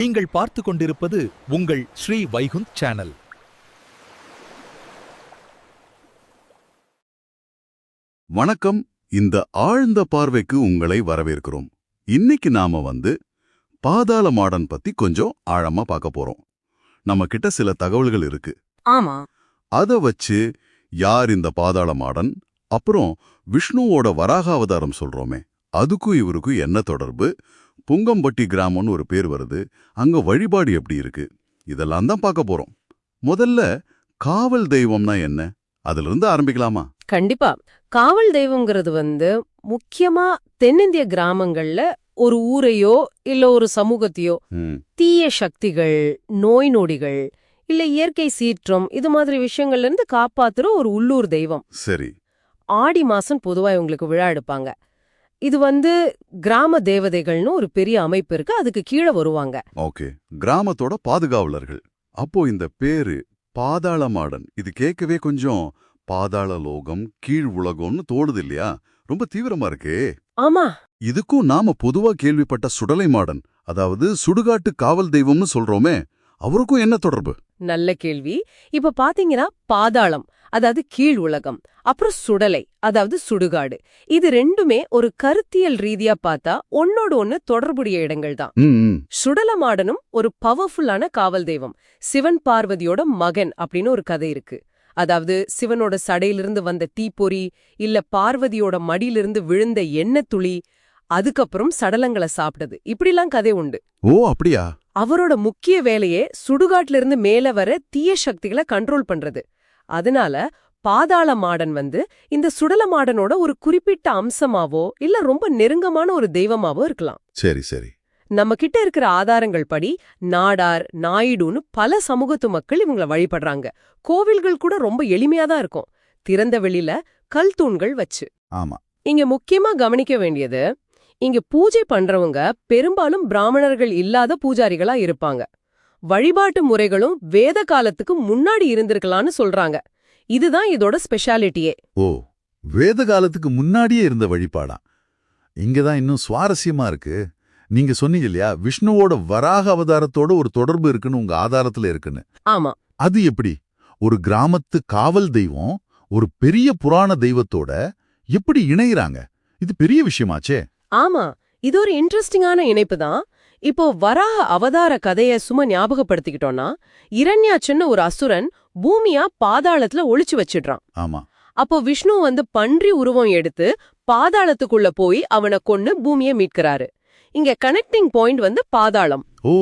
நீங்கள் பார்த்து கொண்டிருப்பது உங்கள் ஸ்ரீ வைகுந்த் சேனல். வணக்கம். இந்த ஆழ்ந்த பார்வைக்கு உங்களை வரவேற்கிறோம். இன்னைக்கு நாம வந்து பாதாள மாடன் பத்தி கொஞ்சம் ஆழமா பார்க்க போறோம். நம்ம கிட்ட சில தகவல்கள் இருக்கு. ஆமா. அத வச்சு யார் இந்த பாதாள மாடன் அப்புறம் விஷ்ணுவோட வராக அவதாரம் சொல்றோமே அதுக்கும் இவருக்கும் என்ன தொடர்பு? புங்கம்பட்டி கிராமம்னு ஒரு பேர் வருது. அங்க வழிபாடு எப்படி இருக்கு? இதெல்லாம் தான் பார்க்க போறோம். முதல்ல காவல் தெய்வம்னா என்ன? அதுல இருந்து ஆரம்பிக்கலாமா? கண்டிப்பா. காவல் தெய்வம்ங்கிறது வந்து முக்கியமா தென்னிந்திய கிராமங்கள்ல ஒரு ஊரையோ இல்ல ஒரு சமூகத்தையோ தீய சக்திகள் நோய் நொடிகள் இல்ல இயற்கை சீற்றம் இது மாதிரி விஷயங்கள்ல இருந்து காப்பாத்துற ஒரு உள்ளூர் தெய்வம். சரி. ஆடி மாசம் பொதுவா இவங்களுக்கு விழா எடுப்பாங்க. இது வந்து கிராம தேவதைகள்னு ஒரு பெரிய அமைப்பு இருக்கு. அதுக்கு கீழே வருவாங்க. ஓகே. கிராமத்தோட பாதுகாவலர்கள். அப்போ இந்த பேரு பாதாள மாடன் இது கேட்கவே கொஞ்சம் பாதாள லோகம் கீழ் உலகம்னு தோணுது இல்லையா? ரொம்ப தீவிரமா இருக்கே. ஆமா. இதுக்கும் நாம பொதுவா கேள்விப்பட்ட சுடலை மாடன் அதாவது சுடுகாட்டு காவல் தெய்வம்னு சொல்றோமே. அவருக்கும் என்ன தொடர்பு? நல்ல கேள்வி. இப்ப பாத்தீங்கன்னா பாதாளம் அதாவது கீழ் உலகம் அப்புறம் சுடலை அதாவது சுடுகாடு. இது ரெண்டுமே ஒரு கருத்தியல் ரீதியா பார்த்தா ஒன்னோடு ஒன்னு தொடர்புடைய இடங்கள் தான். சுடலமாடனும் ஒரு பவர்ஃபுல்லான காவல் தெய்வம் சிவன் பார்வதியோட மகன் அப்படின்னு ஒரு கதை இருக்கு. அதாவது சிவனோட சடையிலிருந்து வந்த தீப்பொறி இல்ல பார்வதியோட மடியிலிருந்து விழுந்த எண்ணெய் துளி அதுக்கப்புறம் சடலங்களை சாப்பிட்டது. இப்படிலாம் கதை உண்டு. ஓ அப்படியா? அவரோட முக்கிய வேலையே சுடுகாட்டுல இருந்து மேல வர தீய சக்திகளை கண்ட்ரோல் பண்றது. அதனால பாதாள மாடன் வந்து இந்த சுடல மாடனோட ஒரு குறிப்பிட்ட அம்சமாவோ இல்ல ரொம்ப நெருங்கமான ஒரு தெய்வமாவோ இருக்கலாம். சரி சரி. நம்ம கிட்ட இருக்கிற ஆதாரங்கள் படி நாடார் நாயுடுன்னு பல சமூகத்து மக்கள் இவங்கள வழிபடுறாங்க. கோவில்கள் கூட ரொம்ப எளிமையா தான் இருக்கும். திறந்த வெளியில கல் தூண்கள் வச்சு. ஆமா. இங்க முக்கியமா கவனிக்க வேண்டியது இங்க பூஜை பண்றவங்க பெரும்பாலும் பிராமணர்கள் இல்லாத பூஜாரிகளா இருப்பாங்க. வழிபாட்டு முறைகளும் வேத காலத்துக்கு முன்னாடி இருந்திருக்கலாம்னு சொல்றாங்க. இதுதான் இதோட ஸ்பெஷாலிட்டியே. ஓ வேத காலத்துக்கு முன்னாடியே இருந்த வழிபாடா? இங்கதான் இன்னும் சுவாரஸ்யமா இருக்கு. நீங்க சொன்னீங்க இல்லையா விஷ்ணுவோட வராக அவதாரத்தோட ஒரு தொடர்பு இருக்குன்னு உங்க ஆதாரத்துல இருக்குன்னு. ஆமா. அது எப்படி? ஒரு கிராமத்து காவல் தெய்வம் ஒரு பெரிய புராண தெய்வத்தோட எப்படி இணையறாங்க? இது பெரிய விஷயமாச்சே. ஆமா இது ஒரு இன்ட்ரெஸ்டிங்கான இணைப்பு தான். இப்போ வராக அவதார கதைய சும்மா ஞாபகப்படுத்திக்கிட்டோம்னா இரண்யாச்சன்னு ஒரு அசுரன் பூமியா பாதாளத்துல ஒளிச்சு வச்சிடுறான். ஆமா. அப்போ விஷ்ணு வந்து பன்றி உருவம் எடுத்து பாதாளத்துக்குள்ள போய் அவனை கொன்னு பூமியை மீட்கிறாரு. இங்க கனெக்டிங் பாயிண்ட் வந்து பாதாளம். ஓ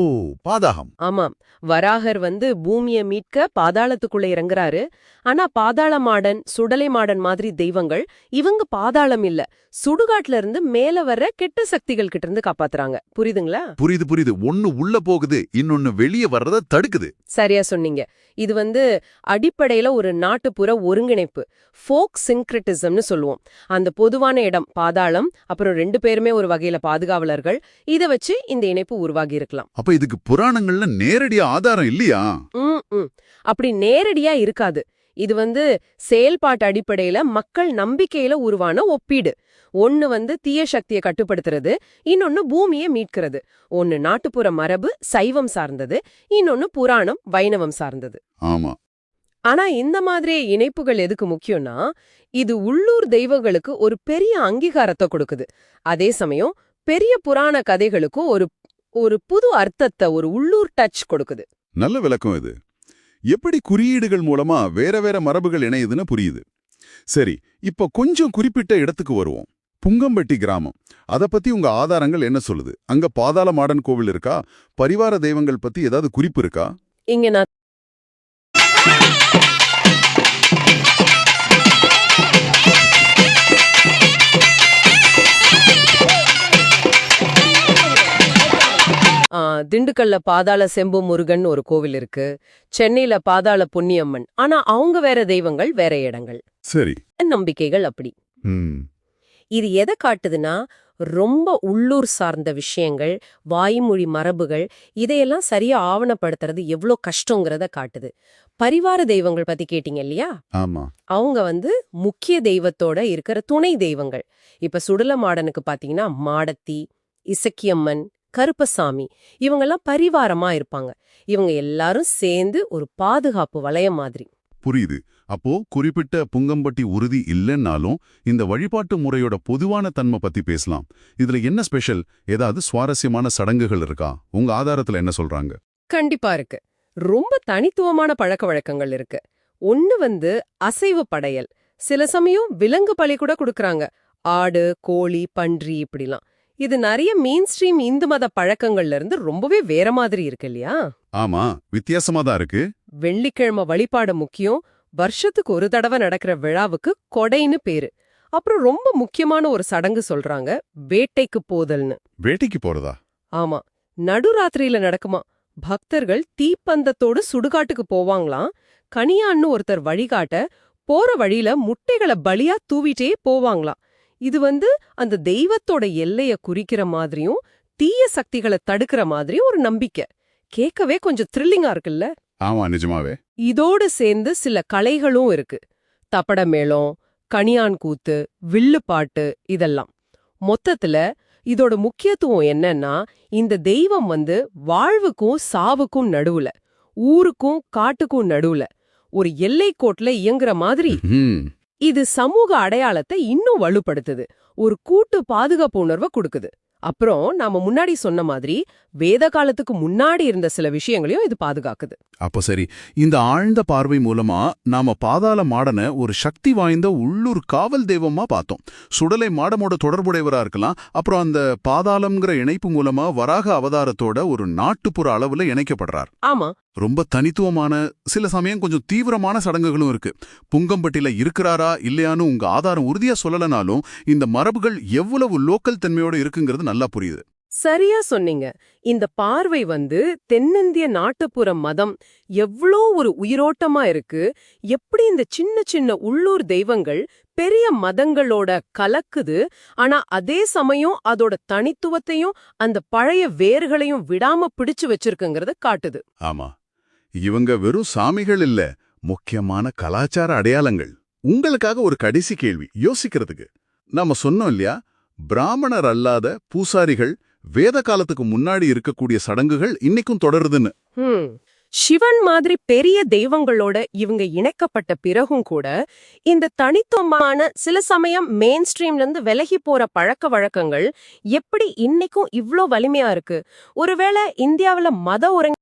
பாதாகம். ஆமாம். வராகர் வந்து பூமியை மீட்க பாதாளத்துக்குள்ள இறங்குறாரு. ஆனா பாதாள மாடன் சுடலை மாடன் மாதிரி தெய்வங்கள் இவங்க பாதாளம் இல்ல. சுடுகாட்டுல இருந்து மேல வர்ற கெட்ட சக்திகள் கிட்ட இருந்து காப்பாத்துறாங்க. புரியுதுங்களா? புரியுது புரியுது. ஒன்னு உள்ள போகுது இன்னொன்னு வெளியே வர்றத தடுக்குது. சரியா சொன்னீங்க. இது வந்து அடிப்படையில ஒரு நாட்டுப்புற ஒருங்கிணைப்பு ஃபோக் சிங்க்ரிட்டிசம்னு சொல்லுவோம். அந்த பொதுவான இடம் பாதாளம் அப்புறம் ரெண்டு பேருமே ஒரு வகையில பாதுகாவலர்கள். இத வச்சு இந்த இணைப்பு உருவாகி இருக்கலாம். அப்ப இதுக்கு புராணங்கள்ல நேரடியா ஆதாரம் இல்லையா. அப்படி நேரடியா இருக்காது. இது வந்து செயல்பாட்டு அடிப்படையில மக்கள் நம்பிக்கையில உருவான ஒப்பீடு. ஒன்னு வந்து தீய சக்தியை கட்டுப்படுத்துறது இன்னொன்னு பூமியை மீட்கிறது. ஒன்னு நாட்டுப்புற மரபு சைவம் சார்ந்தது இன்னொன்னு புராணம் வைணவம் சார்ந்தது. ஆமா. ஆனா இந்த மாதிரி இணைப்புகள் எதுக்கு முக்கியம்னா இது உள்ளூர் தெய்வங்களுக்கு ஒரு பெரிய அங்கீகாரத்தை கொடுக்குது. அதே சமயம் பெரிய புராண கதைகளுக்கும் ஒரு ஒரு புது அர்த்தத்தை ஒரு உள்ளூர் டச் கொடுக்குது. நல்ல விளக்கம் இது. எப்படி குறியீடுகள் மூலமா வேற வேற மரபுகள் இணையுதுன்னு புரியுது. சரி இப்ப கொஞ்சம் குறிப்பிட்ட இடத்துக்கு வருவோம். புங்கம்பட்டி கிராமம். அத பத்தி உங்க ஆதாரங்கள் என்ன சொல்லுது? அங்க பாதாள மாடன் கோவில் இருக்கா? பரிவார தெய்வங்கள் பத்தி ஏதாவது குறிப்பு இருக்கா? இங்க நான் திண்டுக்கல்ல பாதாள செம்பு முருகன் ஒரு கோவில் இருக்கு. சென்னையில பாதாள பொன்னியம்மன் ஆனா அவங்க வேற தெய்வங்கள் வேற இடங்கள். சரி. நம்பிக்கைகள் அப்படி. இது எதை காட்டுதுன்னா ரொம்ப உள்ளூர் சார்ந்த விஷயங்கள் வாய்மொழி மரபுகள் இதையெல்லாம் சரியா ஆவணப்படுத்துறது எவ்வளோ கஷ்டங்கிறத காட்டுது. பரிவார தெய்வங்கள் பத்தி கேட்டீங்க இல்லையா? அவங்க வந்து முக்கிய தெய்வத்தோட இருக்கிற துணை தெய்வங்கள். இப்ப சுடல மாடனுக்கு பாத்தீங்கன்னா மாடத்தி இசக்கியம்மன் கருப்பசாமி. இவங்கெல்லாம் பரிவாரமா இருப்பாங்க. இவங்க எல்லாரும் சேர்ந்து ஒரு பாதுகாப்பு வளையம் மாதிரி. புரியுது. அப்போ குறிப்பிட்ட புங்கம்பட்டி உறுதி இல்லைன்னாலும் இந்த வழிபாட்டு முறையோட பொதுவான தன்மை பத்தி பேசலாம். இதுல என்ன ஸ்பெஷல்? ஏதாவது சுவாரஸ்யமான சடங்குகள் இருக்கா? உங்க ஆதாரத்துல என்ன சொல்றாங்க? கண்டிப்பா இருக்கு. ரொம்ப தனித்துவமான பழக்க வழக்கங்கள் இருக்கு. ஒண்ணு வந்து அசைவ படையல். சில சமயம் விலங்கு பலி கூட கொடுக்கறாங்க. ஆடு கோழி பன்றி இப்படிலாம். இது நிறைய மெயின் ஸ்ட்ரீம் இந்து மத பழக்கங்கள்ல இருந்து ரொம்பவே வேற மாதிரி இருக்கு இல்லையா? ஆமா வித்தியாசமா தான் இருக்கு. வெள்ளிக்கிழமை வழிபாடு முக்கியம். வருஷத்துக்கு ஒரு தடவை நடக்கிற விழாவுக்கு கொடைன்னு பேரு. அப்புறம் ரொம்ப முக்கியமான ஒரு சடங்கு சொல்றாங்க வேட்டைக்கு போதல்னு. வேட்டைக்கு போறதா? ஆமா நடுராத்திரியில நடக்குமா? பக்தர்கள் தீப்பந்தத்தோடு சுடுகாட்டுக்கு போவாங்களாம். கனியான்னு ஒருத்தர் வழிகாட்ட போற வழியில முட்டைகளை பலியா தூவிட்டே போவாங்களாம். இது வந்து அந்த தெய்வத்தோட எல்லைய குறிக்கிற மாதிரியும் தீய சக்திகளை தடுக்கிற மாதிரியும் ஒரு நம்பிக்கை. கேட்கவே கொஞ்சம் த்ரில்லிங்கா இருக்குல்ல? ஆமா நிஜமாவே. இதோடு சேர்ந்து சில கலைகளும் இருக்கு. தப்பட மேளம் கணியான் கூத்து வில்லுப்பாட்டு இதெல்லாம். மொத்தத்துல இதோட முக்கியத்துவம் என்னன்னா இந்த தெய்வம் வந்து வாழ்வுக்கும் சாவுக்கும் நடுவுல ஊருக்கும் காட்டுக்கும் நடுவுல ஒரு எல்லைக்கோட்ல இயங்குற மாதிரி. இது சமூக அடையாளத்தை இன்னும் வலுப்படுத்துது. ஒரு கூட்டு பாதுகாப்பு உணர்வை கொடுக்குது. அப்புறம் நாம முன்னாடி சொன்ன மாதிரி வேத காலத்துக்கு முன்னாடி இருந்த சில விஷயங்களையும் இது பாதுகாக்குது. அப்போ சரி இந்த ஆழ்ந்த பார்வை மூலமா நாம பாதாள மாடனை ஒரு சக்தி வாய்ந்த உள்ளூர் காவல் தெய்வமா பார்த்தோம். சுடலை மாடமோட தொடர்புடையவரா இருக்கலாம் அப்புறம் அந்த பாதாளம்ங்கிற இணைப்பு மூலமா வராக அவதாரத்தோட ஒரு நாட்டுப்புற அளவுல இணைக்கப்படுறார். ஆமா ரொம்ப தனித்துவமான சில சமயம் கொஞ்சம் தீவிரமான சடங்குகளும் இருக்கு. புங்கம்பட்டில இருக்கிறாரா இல்லையான்னு உங்க ஆதாரம் உறுதியா சொல்லலனாலும் இந்த மரபுகள் எவ்வளவு லோக்கல் தன்மையோட இருக்குங்கிறது நல்லா புரியுது. சரியா சொன்னீங்க. இந்த பார்வை வந்து தென்னிந்திய நாட்டுப்புற மதம் எவ்ளோ ஒரு உயிரோட்டமா இருக்கு. எப்படி இந்த சின்ன சின்ன உள்ளூர் தெய்வங்கள் பெரிய மதங்களோட கலக்குது. ஆனா அதே சமயம் அதோட தனித்துவத்தையும் அந்த பழைய வேர்களையும் விடாம பிடிச்சு வச்சிருக்குங்கறத காட்டுது. ஆமா. இவங்க வெறும் சாமிகள் இல்ல முக்கியமான கலாச்சார அடையாளங்கள். உங்களுக்காக ஒரு கடைசி கேள்வி யோசிக்கிறதுக்கு. நாம சொன்னோம் இல்லையா பிராமணர் அல்லாத பூசாரிகள் வேத காலத்துக்கு முன்னாடி இருக்கக்கூடிய சடங்குகள் இன்னைக்கும் தொடருதுன்னு. சிவன் மாதிரி பெரிய தெய்வங்களோட இவங்க இணைக்கப்பட்ட பிறகும் கூட இந்த தனித்துவமான சில சமயம் மெயின் ஸ்ட்ரீம்ல இருந்து விலகி போற பழக்க வழக்கங்கள் எப்படி இன்னைக்கும் இவ்ளோ வலிமையா இருக்கு? ஒருவேளை இந்தியாவுல மத ஒருங்க